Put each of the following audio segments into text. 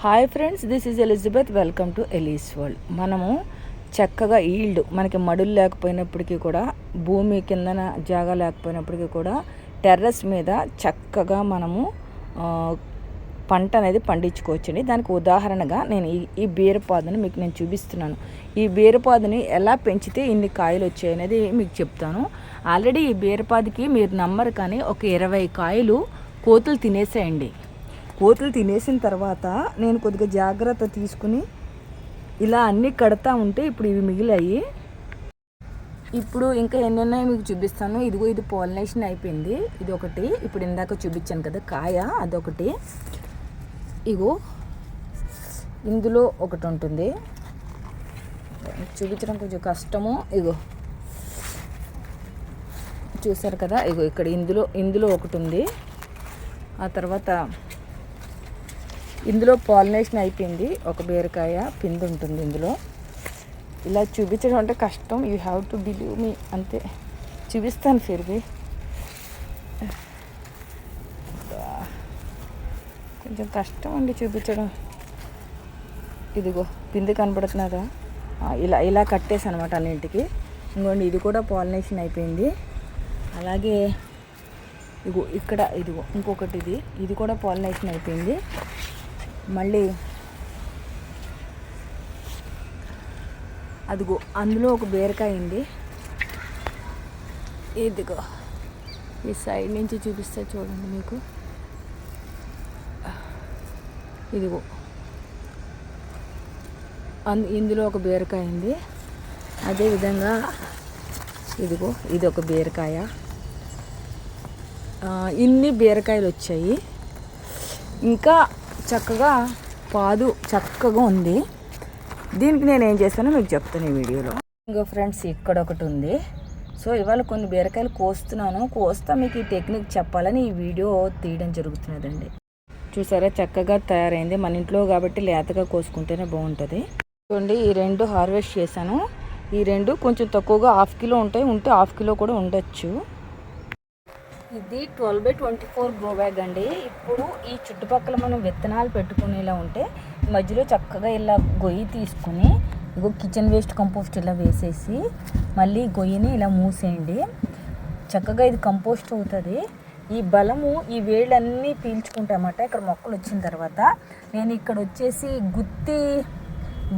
Hi friends this is Elizabeth welcome to Ellie's world మనము చక్కగా yield మనకి మడులు లేకపోయినప్పటికీ కూడా భూమి కిందన జాగా లేకపోయినప్పటికీ కూడా టెర్రస్ మీద చక్కగా మనము పంట అనేది పండించుకోవచ్చండి. దానికి ఉదాహరణగా నేను ఈ ఈ బీరపాదుని మీకు నేను చూపిస్తున్నాను. ఈ బీరపాదుని ఎలా పెంచితే ఇన్ని కాయలు వచ్చాయి అనేది మీకు చెప్తాను. ఆల్రెడీ ఈ బీరపాదికి మీరు నమ్మరు కానీ ఒక ఇరవై కాయలు కోతులు తినేసేయండి. కోతులు తినేసిన తర్వాత నేను కొద్దిగా జాగ్రత్త తీసుకుని ఇలా అన్నీ కడతా ఉంటే ఇప్పుడు ఇవి మిగిలాయి. ఇప్పుడు ఇంకా ఎన్ని ఉన్నాయో మీకు చూపిస్తాను. ఇదిగో ఇది పాలినేషన్ అయిపోయింది. ఇది ఒకటి ఇప్పుడు ఇందాక చూపించాను కదా కాయ అదొకటి. ఇగో ఇందులో ఒకటి ఉంటుంది. చూపించడం కొంచెం కష్టము. ఇగో చూసారు కదా? ఇగో ఇక్కడ ఇందులో ఇందులో ఒకటి ఉంది. ఆ తర్వాత ఇందులో పాలినేషన్ అయిపోయింది. ఒక బీరకాయ పిండి ఉంటుంది ఇందులో. ఇలా చూపించడం అంటే కష్టం. You have to believe me అంతే. చూపిస్తాను ఫిర్వి కొంచెం కష్టం అండి చూపించడం. ఇదిగో పిండి కనపడుతున్నదా ఇలా ఇలా కట్టేసి అనమాట అన్నింటికి. ఇంకోండి ఇది కూడా పాలినేషన్ అయిపోయింది. అలాగే ఇగో ఇక్కడ ఇదిగో ఇంకొకటి ఇది ఇది కూడా పాలినేషన్ అయిపోయింది. మళ్ళీ అదిగో అందులో ఒక బీరకాయ ఉంది. ఇదిగో ఈ సైడ్ నుంచి చూపిస్తే చూడండి మీకు. ఇదిగో అందు ఇందులో ఒక బీరకాయ ఉంది. అదేవిధంగా ఇదిగో ఇది ఒక బీరకాయ. ఇన్ని బీరకాయలు వచ్చాయి. ఇంకా చక్కగా పాదు చక్కగా ఉంది. దీనికి నేను ఏం చేస్తానో మీకు చెప్తాను ఈ వీడియోలో. ఇంకో ఫ్రెండ్స్ ఇక్కడ ఒకటి ఉంది. సో ఇవాళ కొన్ని బీరకాయలు కోస్తున్నాను. కోస్తా మీకు ఈ టెక్నిక్ చెప్పాలని ఈ వీడియో తీయడం జరుగుతున్నదండి. చూసారా? చక్కగా తయారైంది. మన ఇంట్లో కాబట్టి లేతగా కోసుకుంటేనే బాగుంటుంది. చూడండి ఈ రెండు హార్వెస్ట్ చేశాను. ఈ రెండు కొంచెం తక్కువగా హాఫ్ కిలో ఉంటాయి. ఉంటే హాఫ్ కిలో కూడా ఉండొచ్చు. ఇది twelve by twenty four grow bag అండి. ఇప్పుడు ఈ చుట్టుపక్కల మనం విత్తనాలు పెట్టుకునేలా ఉంటే మధ్యలో చక్కగా ఇలా గొయ్యి తీసుకుని ఇగో కిచెన్ వేస్ట్ కంపోస్ట్ ఇలా వేసేసి మళ్ళీ గొయ్యిని ఇలా మూసేయండి. చక్కగా ఇది కంపోస్ట్ అవుతుంది. ఈ బలము ఈ వేళ్ళన్నీ పీల్చుకుంటామట ఇక్కడ మొక్కలు వచ్చిన తర్వాత. నేను ఇక్కడ వచ్చేసి గుత్తి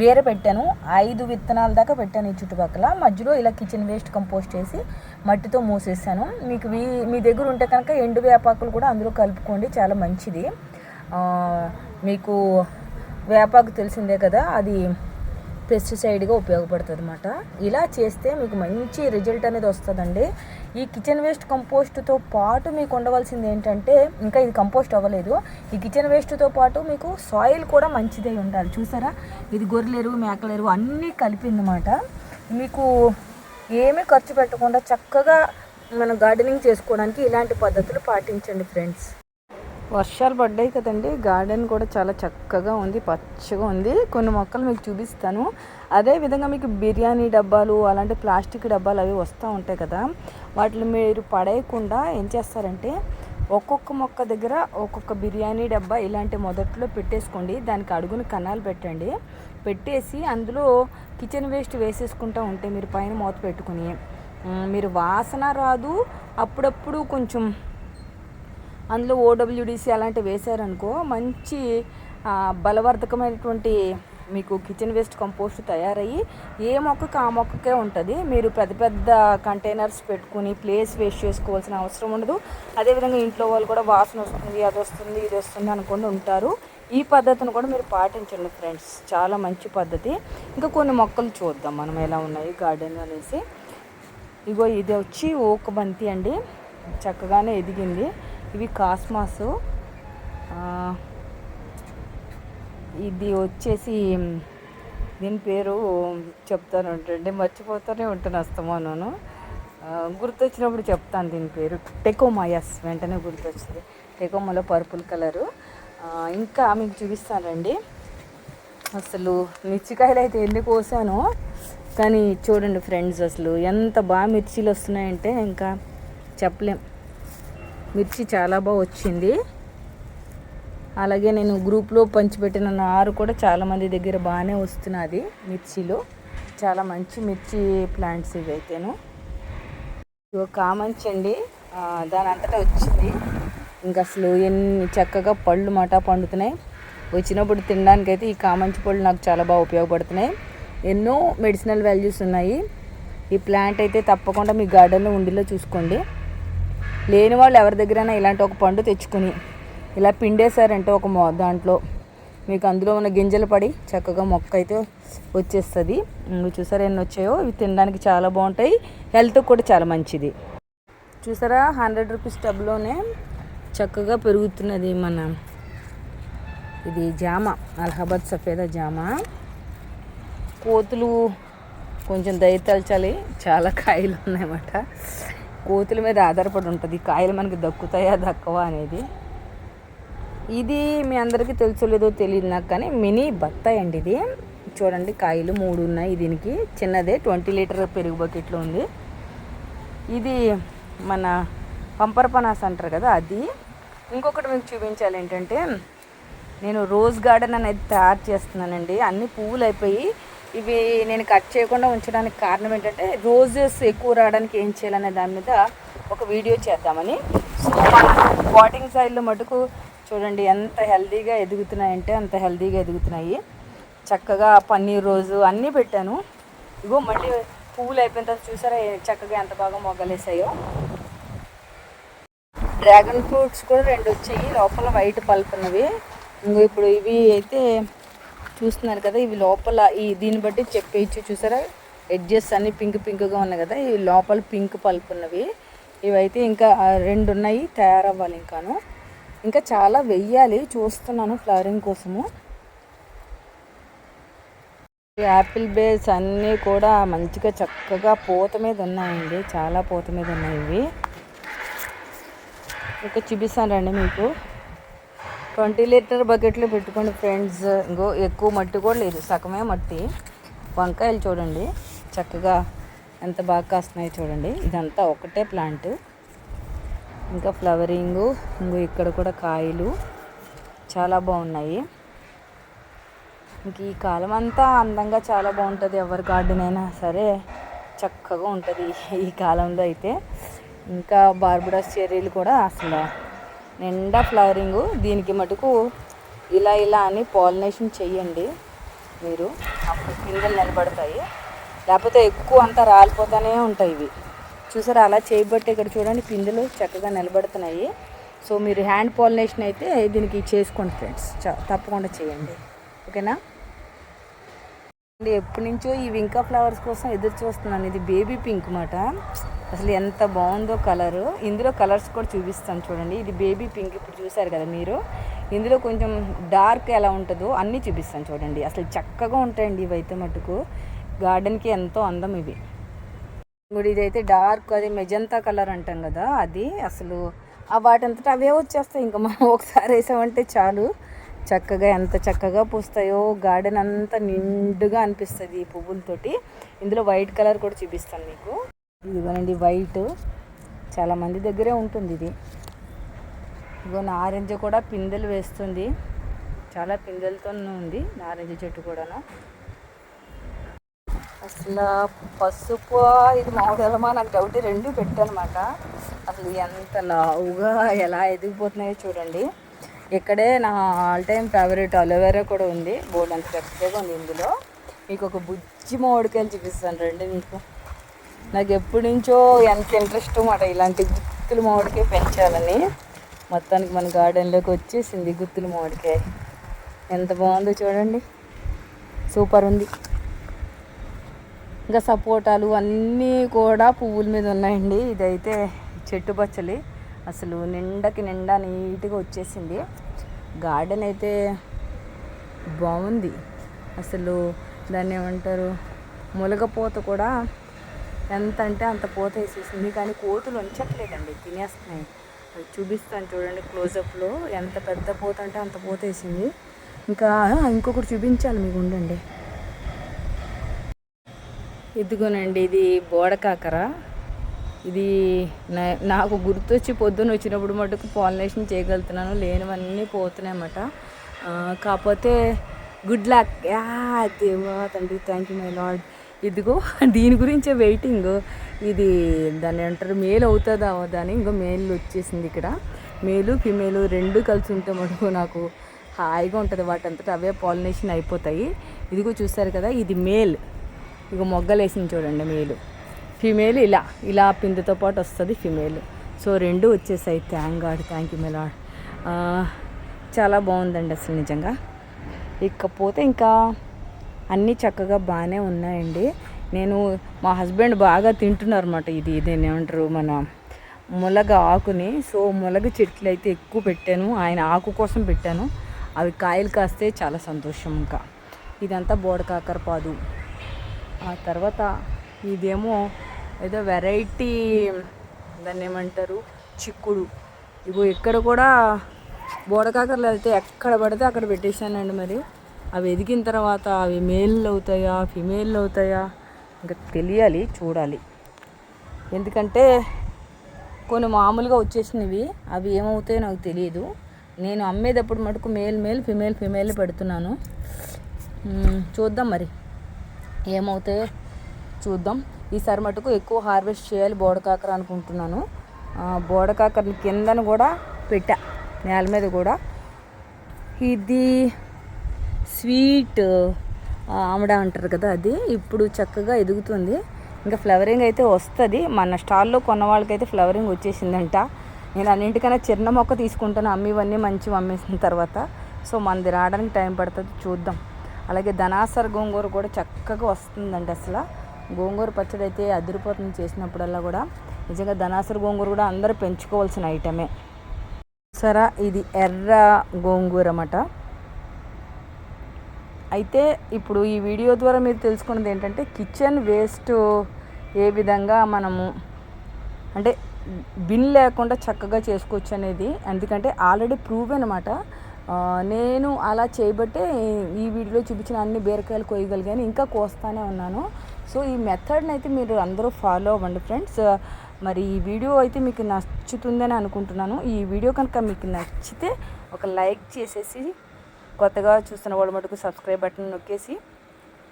బీర పెట్టాను. ఐదు విత్తనాల దాకా పెట్టాను ఈ చుట్టుపక్కల. మధ్యలో ఇలా కిచెన్ వేస్ట్ కంపోస్ట్ చేసి మట్టితో మూసేసాను. మీకు వీ మీ దగ్గర ఉంటే కనుక ఎండు వేపాకులు కూడా అందులో కలుపుకోండి. చాలా మంచిది. మీకు వేపాకు తెలిసిందే కదా అది పెస్టిసైడ్గా ఉపయోగపడుతుంది అనమాట ఇలా చేస్తే మీకు మంచి రిజల్ట్ అనేది వస్తుందండి. ఈ కిచెన్ వేస్ట్ కంపోస్ట్తో పాటు మీకు ఉండవలసింది ఏంటంటే ఇంకా ఇది కంపోస్ట్ అవ్వలేదు. ఈ కిచెన్ వేస్ట్తో పాటు మీకు సాయిల్ కూడా మంచిదే ఉండాలి. చూసారా? ఇది గొర్రెలెరువు మేకలేరు అన్నీ కలిపిందన్నమాట. మీకు ఏమీ ఖర్చు పెట్టకుండా చక్కగా మనం గార్డెనింగ్ చేసుకోవడానికి ఇలాంటి పద్ధతులు పాటించండి ఫ్రెండ్స్ వర్షాలు పడ్డాయి కదండి. గార్డెన్ కూడా చాలా చక్కగా ఉంది పచ్చగా ఉంది. కొన్ని మొక్కలు మీకు చూపిస్తాను. అదే విధంగా మీకు బిర్యానీ డబ్బాలు అలాంటి ప్లాస్టిక్ డబ్బాలు అవి వస్తూ ఉంటాయి కదా. వాటిని మీరు పడేయకుండా ఏం చేస్తారంటే ఒక్కొక్క మొక్క దగ్గర ఒక్కొక్క బిర్యానీ డబ్బా ఇలాంటి మొదట్లో పెట్టేసుకోండి. దానికి అడుగున కన్నాలు పెట్టండి. పెట్టేసి అందులో కిచెన్ వేస్ట్ వేసేసుకుంటూ ఉంటే మీరు పైన మూత పెట్టుకుని మీరు వాసన రాదు. అప్పుడప్పుడు కొంచెం అందులో ఓడబ్ల్యూడిసి అలాంటివి వేశారనుకో మంచి బలవర్ధకమైనటువంటి మీకు కిచెన్ వేస్ట్ కంపోస్ట్ తయారయ్యి ఏ మొక్కకి ఆ మొక్కకే ఉంటుంది. మీరు పెద్ద పెద్ద కంటైనర్స్ పెట్టుకుని ప్లేస్ వేస్ట్ చేసుకోవాల్సిన అవసరం ఉండదు. అదేవిధంగా ఇంట్లో వాళ్ళు కూడా వాసన వస్తుంది అది వస్తుంది ఇది వస్తుంది అనుకుని ఉంటారు. ఈ పద్ధతిని కూడా మీరు పాటించండి ఫ్రెండ్స్. చాలా మంచి పద్ధతి. ఇంకా కొన్ని మొక్కలు చూద్దాం. మనం ఎలా ఉన్నాయి గార్డెన్ అనేసి. ఇగో ఇది వచ్చి ఓక బంతి అండి. చక్కగానే ఎదిగింది. ఇవి కాస్మాస్. ఇది వచ్చేసి దీని పేరు చెప్తాను అంటే మర్చిపోతూనే ఉంటాను అస్తమాను గుర్తొచ్చినప్పుడు చెప్తాను దీని పేరు. టెకోమాయస్ వెంటనే గుర్తొచ్చింది. టెకోమాలో పర్పుల్ కలరు. ఇంకా మీకు చూపిస్తానండి. అసలు మిర్చికాయలు అయితే ఎన్ని కోసానో? కానీ చూడండి ఫ్రెండ్స్ అసలు ఎంత బాగా మిర్చీలు వస్తున్నాయంటే ఇంకా చెప్పలేం. మిర్చి చాలా బాగా వచ్చింది. అలాగే నేను గ్రూప్లో పంచిపెట్టిన నారు కూడా చాలామంది దగ్గర బాగానే వస్తున్నది మిర్చిలో. చాలా మంచి మిర్చి ప్లాంట్స్ ఇవి అయితేను. ఇవి కామంచి అండి దాని అంతటా వచ్చింది. ఇంకా అసలు ఎన్ని చక్కగా పళ్ళు మాట పండుతున్నాయి. వచ్చినప్పుడు తినడానికి అయితే ఈ కామంచి పళ్ళు నాకు చాలా బాగా ఉపయోగపడుతున్నాయి. ఎన్నో మెడిసినల్ వాల్యూస్ ఉన్నాయి. ఈ ప్లాంట్ అయితే తప్పకుండా మీ గార్డెన్లో ఉండిలో చూసుకోండి. లేని వాళ్ళు ఎవరి దగ్గరైనా ఇలాంటి ఒక పండు తెచ్చుకొని ఇలా పిండేశారంటే ఒక మొ దాంట్లో. మీకు అందులో ఉన్న గింజలు పడి చక్కగా మొక్క అయితే వచ్చేస్తుంది. నువ్వు చూసారా ఎన్ని వచ్చాయో? ఇవి తినడానికి చాలా బాగుంటాయి. హెల్త్ కూడా చాలా మంచిది. చూసారా? హండ్రెడ్ రూపీస్ టబ్లోనే చక్కగా పెరుగుతున్నది మన ఇది జామ అలహాబాద్ సఫేదా జామ. కోతులు కొంచెం దయతలచాలి చాలా కాయలు ఉన్నాయన్నమాట కోతుల మీద ఆధారపడి ఉంటుంది. కాయలు మనకి దక్కుతాయా దక్కవా అనేది. ఇది మీ అందరికీ తెలుసో లేదో తెలియదు నాకు కానీ మినీ బత్తాయి అండి ఇది. చూడండి కాయలు మూడు ఉన్నాయి దీనికి. చిన్నదే ట్వంటీ లీటర్ పెరుగు బకెట్లో ఉంది. ఇది మన పంపర్ పనాస్ అంటారు కదా అది. ఇంకొకటి మీకు చూపించాలి ఏంటంటే నేను రోజ్ గార్డెన్ అనేది తయారు చేస్తున్నానండి. అన్ని పువ్వులు అయిపోయి ఇవి నేను కట్ చేయకుండా ఉంచడానికి కారణం ఏంటంటే రోజెస్ ఎక్కువ రావడానికి ఏం చేయాలనే దాని మీద ఒక వీడియో చేద్దామని. సో వాటింగ్ సైడ్లో మటుకు చూడండి ఎంత హెల్దీగా ఎదుగుతున్నాయంటే అంత హెల్దీగా ఎదుగుతున్నాయి. చక్కగా పన్నీర్ రోజు అన్నీ పెట్టాను. ఇగో మళ్ళీ పువ్వులు అయిపోయిన తర్వాత చూసారా చక్కగా ఎంత బాగా మొగ్గలేసాయో. డ్రాగన్ ఫ్రూట్స్ కూడా రెండు వచ్చాయి లోపల వైట్ పల్ప్ ఉన్నవి. ఇంకో ఇప్పుడు ఇవి అయితే చూస్తున్నారు కదా ఇవి లోపల ఈ దీన్ని బట్టి చెప్పేయచ్చు. చూసారా? ఎడ్జెస్ అన్ని పింక్ పింక్గా ఉన్నాయి కదా ఇవి లోపల పింక్ పల్ప్ ఉన్నవి. ఇవైతే ఇంకా రెండు ఉన్నాయి తయారవ్వాలి ఇంకాను. ఇంకా చాలా వెయ్యాలి చూస్తున్నాను ఫ్లవరింగ్ కోసము. ఈ యాపిల్ బేస్ అన్నీ కూడా మంచిగా చక్కగా పూత మీద ఉన్నాయండి చాలా పూత మీద ఉన్నాయి ఇవి. ఇంకా చూపిస్తాను రండి మీకు. ట్వంటీ లీటర్ బకెట్లో పెట్టుకోండి ఫ్రెండ్స్. ఇంకో ఎక్కువ మట్టి కూడా లేదు. సగమే మట్టి. వంకాయలు చూడండి. చక్కగా ఎంత బాగా కాస్తున్నాయి చూడండి. ఇదంతా ఒకటే ప్లాంట్. ఇంకా ఫ్లవరింగు ఇంకో ఇక్కడ కూడా కాయలు. చాలా బాగున్నాయి. ఇంక ఈ కాలం అంతా అందంగా చాలా బాగుంటుంది. ఎవరి గార్డెన్ అయినా సరే చక్కగా ఉంటుంది ఈ కాలంలో అయితే. ఇంకా బార్బుడాస్ చెర్రీలు కూడా అసలు నిండా ఫ్లవరింగ్. దీనికి మటుకు ఇలా ఇలా అని పాలినేషన్ చెయ్యండి మీరు. అప్పుడు పిందెలు నిలబడతాయి. లేకపోతే ఎక్కువ అంతా రాలిపోతూనే ఉంటాయి ఇవి. చూసారా అలా చేయబట్టి ఇక్కడ చూడండి పిందెలు చక్కగా నిలబడుతున్నాయి. సో మీరు హ్యాండ్ పాలినేషన్ అయితే దీనికి చేసుకోండి ఫ్రెండ్స్. చ- తప్పకుండా చేయండి ఓకేనా? అండి ఎప్పటి నుంచో ఈ వింకా ఫ్లవర్స్ కోసం ఎదురు చూస్తున్నాను. ఇది బేబీ పింక్ మాట. అసలు ఎంత బాగుందో కలరు. ఇందులో కలర్స్ కూడా చూపిస్తాను చూడండి. ఇది బేబీ పింక్ ఇప్పుడు చూసారు కదా మీరు. ఇందులో కొంచెం డార్క్ ఎలా ఉంటుందో అన్నీ చూపిస్తాను చూడండి. అసలు చక్కగా ఉంటాయండి ఇవైతే మటుకు. గార్డెన్కి ఎంతో అందం ఇవి. ఇప్పుడు ఇదైతే డార్క్ అది మెజంతా కలర్ అంటాం కదా అది అసలు ఆ వాటంతటా అవే వచ్చేస్తాయి. ఇంకా మనం ఒకసారి వేసామంటే చాలు. చక్కగా ఎంత చక్కగా పూస్తాయో గార్డెన్ అంతా నిండుగా అనిపిస్తుంది ఈ పువ్వులతోటి. ఇందులో వైట్ కలర్ కూడా చూపిస్తాను మీకు. ఇదిగోనండి వైట్. చాలా మంది దగ్గరే ఉంటుంది ఇది. ఇగో నారింజ కూడా పిందెలు వేస్తుంది. చాలా పిందెలతో ఉంది నారింజ చెట్టు కూడాను. అసలు పసుపు ఇది మామిడలమా నాకు డౌట్ రెండు పెట్టానమాట. అసలు ఎంత లావుగా ఎలా ఎదిగిపోతున్నాయో చూడండి. ఇక్కడే నా ఆల్ టైమ్ ఫేవరెట్ అలోవెరా కూడా ఉంది. బోర్డు అంత పెద్దగా ఉంది ఇందులో. మీకు ఒక బుజ్జి మామిడికాయలు చూపిస్తాను రండి మీకు. నాకు ఎప్పటి నుంచో ఎంత ఇంట్రెస్ట్ మాట ఇలాంటి గుత్తులు మామిడికాయ పెంచాలని. మొత్తానికి మన గార్డెన్లోకి వచ్చేసింది గుత్తులు మామిడికాయ. ఎంత బాగుందో చూడండి. సూపర్ ఉంది. ఇంకా సపోటాలు అన్నీ కూడా పువ్వుల మీద ఉన్నాయండి. ఇదైతే చెట్టు పచ్చలి. అసలు నిండకి నిండా నీట్గా వచ్చేసింది. గార్డెన్ అయితే బాగుంది. అసలు దాన్ని ఏమంటారు ములగపోత కూడా ఎంత అంటే అంత పోత వేసేసింది. కానీ కోతులు ఉంచట్లేదండి తినేస్తున్నాయి. అది చూపిస్తాను చూడండి క్లోజప్లో. ఎంత పెద్ద పోత అంటే అంత పోత వేసింది. ఇంకా ఇంకొకటి చూపించాలి మీకు ఉండండి. ఇదిగోనండి ఇది బోడకాకర ఇది నా- నాకు గుర్తొచ్చి పొద్దున్న వచ్చినప్పుడు మటుకు పాలినేషన్ చేయగలుగుతున్నాను లేనివన్నీ పోతున్నాయి అన్నమాట కాకపోతే గుడ్ లక్. యా దేవా తండ్రి థ్యాంక్ యూ మై లాడ్ ఇదిగో దీని గురించే వెయిటింగ్. ఇది దాన్ని అంటారు మేల్ అవుతుందా అవదా అని ఇంకో మేల్ వచ్చేసింది ఇక్కడ. మేలు ఫిమేలు రెండు కలిసి ఉంటే మటుకు నాకు హాయిగా ఉంటుంది. వాటంతట అవే పాలినేషన్ అయిపోతాయి. ఇదిగో చూస్తారు కదా ఇది మేల్. ఇక మొగ్గలేసింది చూడండి మేలు. ఫీమేల్ ఇలా ఇలా పిందుతో పాటు వస్తుంది ఫిమేల్. సో రెండు వచ్చేసాయి. థ్యాంక్ గాడ్ థ్యాంక్ యూ మెలాడ్ చాలా బాగుందండి అసలు నిజంగా. ఇకపోతే ఇంకా అన్నీ చక్కగా బాగానే ఉన్నాయండి. నేను మా హస్బెండ్ బాగా తింటున్నారు అనమాట ఇది ఇదేం ఏమంటారు మన ములగ ఆకుని. సో ములగ చెట్లు అయితే ఎక్కువ పెట్టాను. ఆయన ఆకు కోసం పెట్టాను. అవి కాయలు కాస్తే చాలా సంతోషం ఇంకా. ఇదంతా బోడకాకర పాదు. ఆ తర్వాత ఇదేమో ఏదో వెరైటీ దాన్ని ఏమంటారు చిక్కుడు. ఇప్పుడు ఇక్కడ కూడా బోడకాకరలు అయితే ఎక్కడ పడితే అక్కడ పెట్టేశానండి మరి. అవి ఎదిగిన తర్వాత అవి మేల్ అవుతాయా ఫిమేల్ అవుతాయా? ఇంకా తెలియాలి చూడాలి. ఎందుకంటే కొన్ని మామూలుగా వచ్చేసినవి అవి ఏమవుతాయో నాకు తెలియదు. నేను అమ్మేటప్పుడు మటుకు మేల్ మేల్ ఫిమేల్ ఫిమేల్ పెడుతున్నాను. చూద్దాం మరి. ఏమవుతాయో చూద్దాం. ఈసారి మటుకు ఎక్కువ హార్వెస్ట్ చేయాలి బోడకాకర అనుకుంటున్నాను. బోడకాకరని కిందను కూడా పెట్టా నేల మీద కూడా. ఇది స్వీట్ ఆమడ అంటారు కదా అది. ఇప్పుడు చక్కగా ఎదుగుతుంది. ఇంకా ఫ్లవరింగ్ అయితే వస్తుంది. మన స్టాల్లో కొన్న వాళ్ళకైతే ఫ్లవరింగ్ వచ్చేసిందంట. నేను అన్నింటికన్నా చిన్న మొక్క తీసుకుంటాను. అమ్మివన్నీ మంచివి అమ్మేసిన తర్వాత. సో మనది రావడానికి టైం పడుతుంది. చూద్దాం. అలాగే ధనాసర గోంగూర కూడా చక్కగా వస్తుందండి అసలు. గోంగూర పచ్చడి అయితే అదిరిపోతుంది చేసినప్పుడల్లా కూడా. నిజంగా ధనాసర గోంగూర కూడా అందరూ పెంచుకోవాల్సిన ఐటమే. సరా ఇది ఎర్ర గోంగూర అన్నమాట. అయితే ఇప్పుడు ఈ వీడియో ద్వారా మీరు తెలుసుకున్నది ఏంటంటే కిచెన్ వేస్ట్ ఏ విధంగా మనము అంటే బిన్ లేకుండా చక్కగా చేసుకోవచ్చు అనేది. ఎందుకంటే ఆల్రెడీ ప్రూవ్ అనమాట నేను అలా చేయబట్టే ఈ వీడియోలో చూపించిన అన్ని బీరకాయలు కోయగలిగాను ఇంకా కోస్తానే ఉన్నాను. సో ఈ మెథడ్ని అయితే మీరు అందరూ ఫాలో అవ్వండి ఫ్రెండ్స్ మరి ఈ వీడియో అయితే మీకు నచ్చుతుందని అనుకుంటున్నాను. ఈ వీడియో కనుక మీకు నచ్చితే ఒక లైక్ చేసేసి కొత్తగా చూస్తున్న వాళ్ళు మటుకు సబ్స్క్రైబ్ బటన్ నొక్కేసి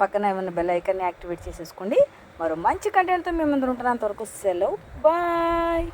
పక్కన ఏమైనా బెల్ ఐకాన్ని యాక్టివేట్ చేసేసుకోండి. మరో మంచి కంటెంట్తో మేము ముందు ఉంటున్నంత అంతవరకు సెలవు. బాయ్